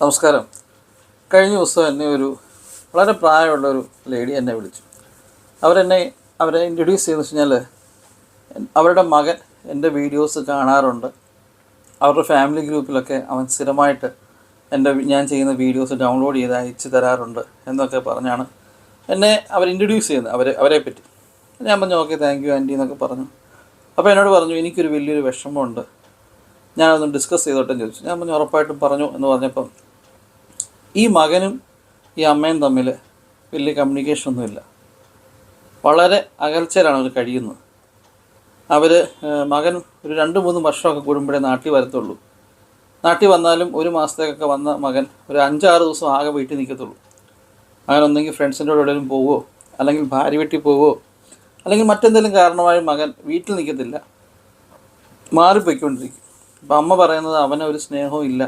നമസ്കാരം. കഴിഞ്ഞ ദിവസം എന്നെ ഒരു വളരെ പ്രായമുള്ള ഒരു ലേഡി എന്നെ വിളിച്ചു. അവരെന്നെ അവരെ ഇൻട്രൊഡ്യൂസ് ചെയ്തെന്ന് വെച്ച് കഴിഞ്ഞാൽ അവരുടെ മകൻ എന്റെ വീഡിയോസ് കാണാറുണ്ട്. അവരുടെ ഫാമിലി ഗ്രൂപ്പിലൊക്കെ അവൻ സ്ഥിരമായിട്ട് എന്റെ ഞാൻ ചെയ്യുന്ന വീഡിയോസ് ഡൗൺലോഡ് ചെയ്ത് അയച്ചു തരാറുണ്ട് എന്നൊക്കെ പറഞ്ഞാണ് എന്നെ അവർ ഇൻട്രൊഡ്യൂസ് ചെയ്യുന്നത് അവരെ അവരെ പറ്റി. ഞാൻ പറഞ്ഞു ഓക്കെ താങ്ക് യു ആന്റി എന്നൊക്കെ പറഞ്ഞു. അപ്പോൾ എന്നോട് പറഞ്ഞു എനിക്കൊരു വലിയൊരു വിഷമമുണ്ട്. ഞാനതൊന്ന് ഡിസ്കസ് ചെയ്തോട്ടെ എന്ന് ചോദിച്ചു. ഞാൻ പറഞ്ഞു ഉറപ്പായിട്ടും പറഞ്ഞു എന്ന് പറഞ്ഞപ്പം ഈ മകനും ഈ അമ്മയും തമ്മിൽ വലിയ കമ്മ്യൂണിക്കേഷൻ ഒന്നുമില്ല. വളരെ അകൽച്ചയിലാണ് അവർ കഴിയുന്നത്. അവർ മകൻ ഒരു രണ്ട് മൂന്ന് വർഷമൊക്കെ കൂടുമ്പോഴേ നാട്ടിൽ വരത്തുള്ളൂ. നാട്ടിൽ വന്നാലും ഒരു മാസത്തേക്കൊക്കെ വന്ന മകൻ ഒരു അഞ്ചാറ് ദിവസം ആകെ വീട്ടിൽ നിൽക്കത്തുള്ളൂ. അങ്ങനെ ഒന്നെങ്കിൽ ഫ്രണ്ട്സിന്റെ കൂടെ എവിടെയും പോവോ അല്ലെങ്കിൽ ഭാര്യ വീട്ടിൽ പോവോ അല്ലെങ്കിൽ മറ്റെന്തെങ്കിലും കാരണമായി മകൻ വീട്ടിൽ നിൽക്കത്തില്ല. മാറിപ്പോയിക്കൊണ്ടിരിക്കും. അപ്പം അമ്മ പറയുന്നത് അവനൊരു സ്നേഹവും ഇല്ല.